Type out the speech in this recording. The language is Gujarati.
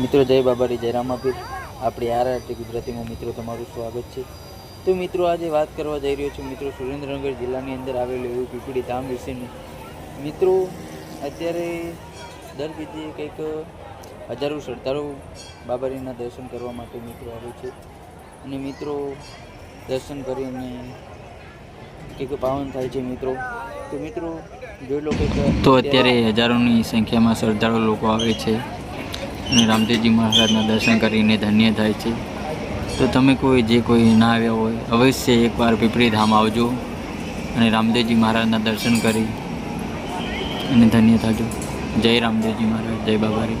મિત્રો, જય બાબારી, જય રામાપીર. આપણી આરઆરટી ગુજરાતીમાં મિત્રો, તમારું સ્વાગત છે. તો મિત્રો, આજે વાત કરવા જઈ રહ્યો છું મિત્રો સુરેન્દ્રનગર જિલ્લાની અંદર આવેલું એવું પીપળી ધામ વિશેની. મિત્રો, અત્યારે દર બીજે કંઈક હજારો શ્રદ્ધાળુ બાબારીના દર્શન કરવા માટે મિત્રો આવે છે. અને મિત્રો, દર્શન કરીને કંઈક પાવન થાય છે મિત્રો. તો મિત્રો, જોઈ લો કે તો અત્યારે હજારોની સંખ્યામાં શ્રદ્ધાળુ લોકો આવે છે. અને રામદેવજી મહારાજના દર્શન કરીને ધન્ય થાય છે તો તમે કોઈ જે કોઈ ના આવ્યા હોય, અવશ્ય એકવાર પીપળી ધામ આવજો અને રામદેવજી મહારાજના દર્શન કરી અને ધન્ય થજો જય રામદેવજી મહારાજ, જય બાબારી